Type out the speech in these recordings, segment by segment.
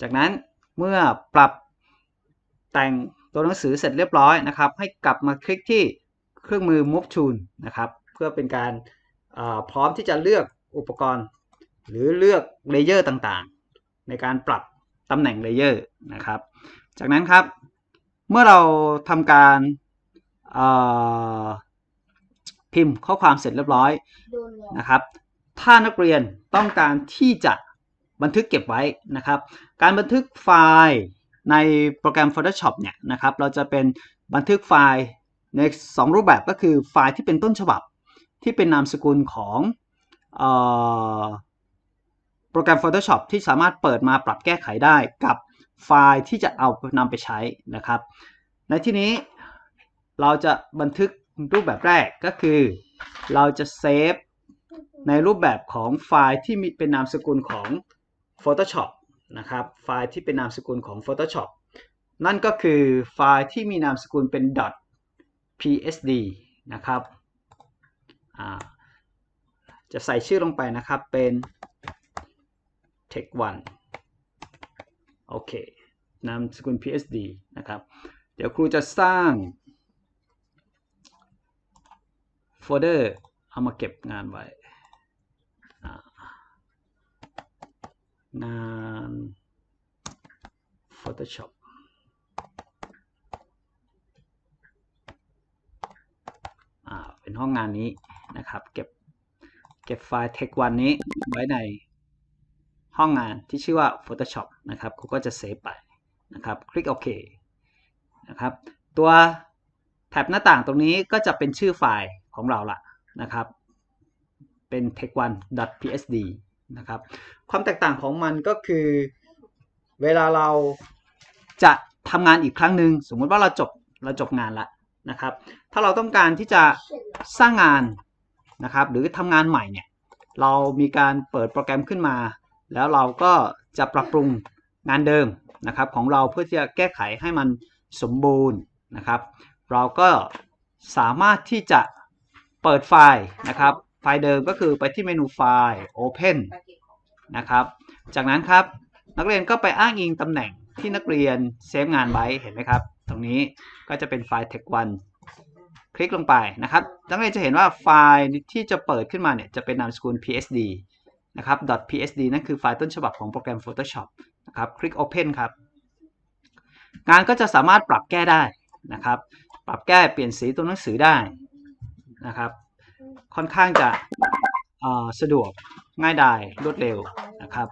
จากนั้นเมื่อปรับแต่งตัวหนังสือเสร็จเรียบร้อยนะครับ ให้กลับมาคลิกที่เครื่องมือ Move Tool นะครับ เพื่อเป็นการเอ่อพร้อมที่จะเลือกอุปกรณ์ หรือเลือกเลเยอร์ต่างๆ ในการปรับตำแหน่งเลเยอร์นะครับ จากนั้นครับ เมื่อเราทำการเอ่อพิมพ์ข้อความเสร็จเรียบร้อยโดนแล้วนะครับ ถ้านักเรียนต้องการที่จะ บันทึกเก็บไว้นะครับ การบันทึกไฟล์ในโปรแกรม Photoshop เนี่ยนะครับ เราจะเป็นบันทึกไฟล์ใน 2 รูปแบบก็คือไฟล์ที่เป็นต้นฉบับ ที่เป็นนามสกุลของออโปรแกรม Photoshop ที่สามารถเปิดมาปรับแก้ไขได้กับไฟล์ที่จะเอานำไปใช้นะครับ ในที่นี้เราจะบันทึกรูปแบบแรกก็คือ เราจะเซฟในรูปแบบของไฟล์ที่มีเป็นนามสกุลของ Photoshop นะครับไฟล์ที่เป็นนามสกุลของ Photoshop นั่นก็คือไฟล์ที่มีนามสกุลเป็น .psd นะครับจะใส่ชื่อลงไปนะครับเป็น text1 โอเคนามสกุล psd นะครับ เดี๋ยวครูจะสร้างโฟลเดอร์เอามาเก็บงานไว้อ่า งาน Photoshop อ่าเป็นห้องงานนี้นะครับ เก็บเก็บไฟล์ text 1นี้ไว้ในห้องงานที่ชื่อว่า Photoshop นะครับครูก็จะเซฟไปนะครับ คลิกโอเคนะครับ ตัวแท็บหน้าต่างตรงนี้ก็จะเป็นชื่อไฟล์ของเราละนะครับ เป็น text1.psd นะครับ ความแตกต่างของมันก็คือ เวลาเราจะทำงานอีกครั้งหนึ่งสมมุติว่าเราจบเราจบงานแล้วนะครับ ถ้าเราต้องการที่จะสร้างงานนะครับ หรือทำงานใหม่เนี่ยเรามีการเปิดโปรแกรมขึ้นมา แล้วเราก็จะปรับปรุงงานเดิมนะครับ ของเราเพื่อที่จะแก้ไขให้มันสมบูรณ์นะครับ เราก็สามารถที่จะเปิดไฟล์นะครับ ไฟล์เดิมก็คือไปที่เมนูไฟล์ Open นะครับ จากนั้นครับนักเรียนก็ไปอ้างอิงตำแหน่งที่นักเรียนเซฟงานไว้เห็นไหมครับ ตรงนี้ก็จะเป็นไฟล์ text1 คลิกลงไปนะครับ นักเรียนจะเห็นว่าไฟล์ที่จะเปิดขึ้นมาเนี่ยจะเป็นนามสกุล psd นะครับ .psd นั่นคือไฟล์ต้นฉบับของโปรแกรม Photoshop นะครับ คลิก Open ครับ งานก็จะสามารถปรับแก้ได้นะครับ ปรับแก้เปลี่ยนสีตัวหนังสือได้นะครับ ค่อนข้างจะสะดวกง่ายดายรวดเร็วนะครับ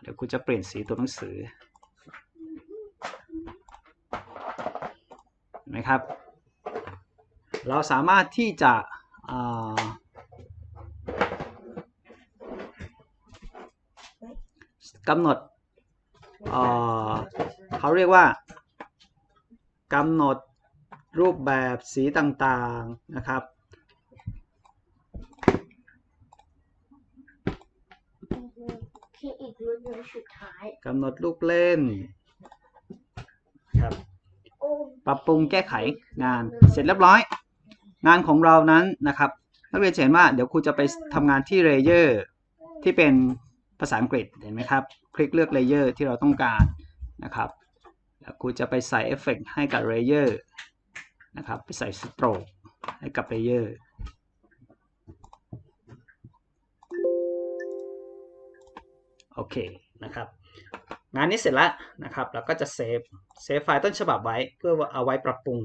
เดี๋ยวครูจะเปลี่ยนสีตัวหนังสือเห็นไหมครับ เราสามารถที่จะกำหนดเเขาเรียกว่ากำหนดรูปแบบสีต่างๆนะครับ ที่อีกรุ่นหนึ่งสุดท้าย กำหนดลูกเล่น ครับ โอ้ปรับปรุงแก้ไขงานเสร็จเรียบร้อย งานของเรานั้นนะครับ นักเรียนจะเห็นว่าเดี๋ยวครูจะไปทำงานที่เลเยอร์ที่เป็นภาษาอังกฤษเห็นไหมครับ คลิกเลือกเลเยอร์ที่เราต้องการนะครับแล้วครูจะไปใส่เอฟเฟกต์ให้กับเลเยอร์นะครับ ไปใส่สโตรกให้กับเลเยอร์ โอเคนะครับงานนี้เสร็จแล้วนะครับเราก็จะเซฟเซฟไฟล์ต้นฉบับไว้เพื่อเอาไว้ปรับปรุง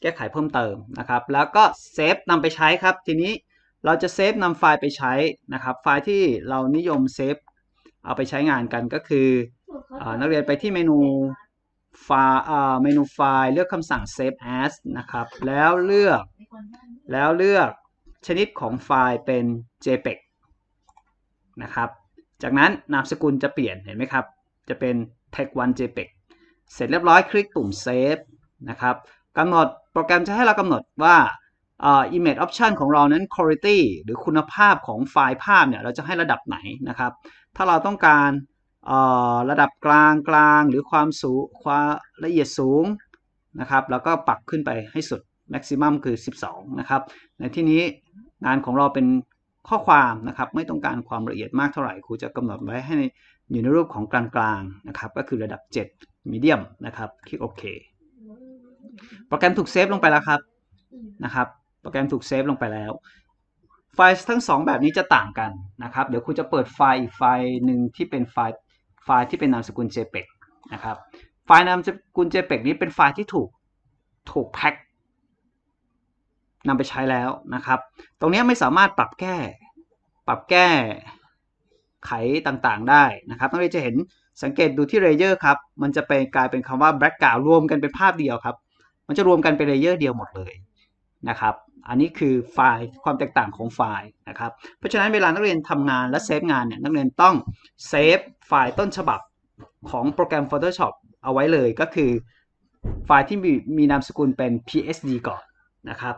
แก้ไขเพิ่มเติมนะครับ แล้วก็เซฟนำไปใช้ครับ ทีนี้เราจะเซฟนำไฟล์ไปใช้นะครับ ไฟล์ที่เรานิยมเซฟเอาไปใช้งานกันก็คืออนักเรียนไปที่เมนูไฟล์อ่าเมนูไฟล์เลือกคำสั่ง save as นะครับ แล้วเลือกแล้วเลือกชนิดของไฟล์เป็น jpeg นะครับ จากนั้นนามสกุลจะเปลี่ยนเห็นไหมครับ จะเป็น text1 jpeg เสร็จเรียบร้อยคลิกปุ่ม save นะครับกำหนดโปรแกรมจะให้เรากำหนดว่าอ image option ของเรานั้น quality หรือคุณภาพของไฟล์ภาพเนี่ยเราจะให้ระดับไหนนะครับ ถ้าเราต้องการระดับกลางกลางหรือความสูงความละเอียดสูงนะครับ แล้วก็ปรับขึ้นไปให้สุด maximum คือ 12 นะครับ ในที่นี้งานของเราเป็น ข้อความนะครับไม่ต้องการความละเอียดมากเท่าไหร่ครูจะกำหนดไว้ให้อยู่ในรูปของกลางๆนะครับก็คือระดับ 7 medium นะครับคลิกโอเคโปรแกรมถูกเซฟลงไปแล้วครับนะครับโปรแกรมถูกเซฟลงไปแล้ว ไฟล์ทั้ง 2 แบบนี้จะต่างกันนะครับ เดี๋ยวครูจะเปิดไฟล์อีกไฟล์หนึ่งที่เป็นไฟล์ไฟล์ที่เป็นนามสกุล JPEG นะครับไฟล์นามสกุล JPEG นี้เป็นไฟล์ที่ถูกถูกแพ็ค นำไปใช้แล้วนะครับ ตรงนี้ไม่สามารถปรับแก้ ปรับแก้ไขต่างๆได้นะครับนักเรียนจะเห็นสังเกตดูที่เลเยอร์ครับ มันจะเป็นกลายเป็นคำว่า background รวมกันเป็นภาพเดียวครับ มันจะรวมกันเป็นเลเยอร์เดียวหมดเลยนะครับ อันนี้คือไฟล์ความแตกต่างของไฟล์นะครับ เพราะฉะนั้นเวลานักเรียนทำงานและเซฟงานเนี่ยนักเรียนต้องเซฟไฟล์ต้นฉบับของโปรแกรม Photoshop เอาไว้เลยก็คือไฟล์ที่มีมีนามสกุลเป็น PSD ก่อนนะครับ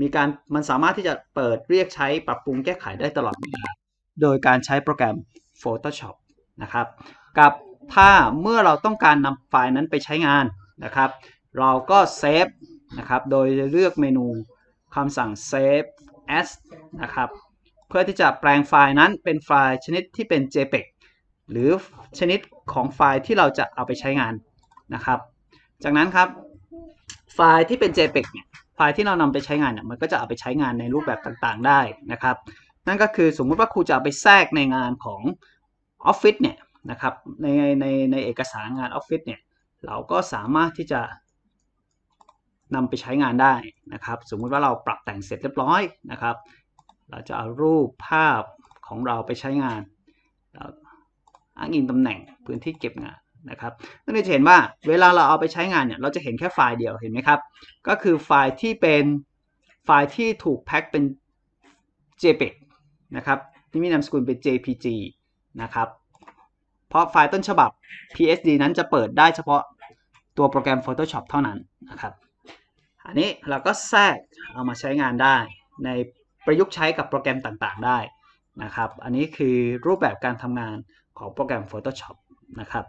มีการมันสามารถที่จะเปิดเรียกใช้ปรับปรุงแก้ไขได้ตลอดเวลาโดยการใช้โปรแกรม Photoshop นะครับ กับถ้าเมื่อเราต้องการนำไฟล์นั้นไปใช้งานนะครับ เราก็เซฟนะครับ โดยเลือกเมนูคำสั่ง save as นะครับ เพื่อที่จะแปลงไฟล์นั้นเป็นไฟล์ชนิดที่เป็น JPEG หรือชนิดของไฟล์ที่เราจะเอาไปใช้งานนะครับ จากนั้นครับ ไฟล์ที่เป็น JPEG เนี่ย ไฟล์ที่เรานำไปใช้งานเนี่ยมันก็จะเอาไปใช้งานในรูปแบบต่างๆได้นะครับ นั่นก็คือสมมุติว่าครูจะเอาไปแทรกในงานของ Office เนี่ยนะครับในในในเอกสารงาน Office เนี่ยเราก็สามารถที่จะนำไปใช้งานได้นะครับ สมมุติว่าเราปรับแต่งเสร็จเรียบร้อยนะครับ เราจะเอารูปภาพของเราไปใช้งานเราอ้างอิงตำแหน่งพื้นที่เก็บงาน นะครับนักเรียนจะเห็นว่าเวลาเราเอาไปใช้งานเนี่ยเราจะเห็นแค่ไฟล์เดียวเห็นไหมครับ ก็คือไฟล์ที่เป็นไฟล์ที่ถูกแพ็คเป็น JPEG นะครับที่มีนามสกุลเป็น JPG นะครับเพราะไฟล์ต้นฉบับ PSD นั้นจะเปิดได้เฉพาะตัวโปรแกรม Photoshop เท่านั้นนะครับอันนี้เราก็แทรกเอามาใช้งานได้ในประยุกต์ใช้กับโปรแกรมต่างๆได้นะครับ อันนี้คือรูปแบบการทำงานของโปรแกรม Photoshop นะครับ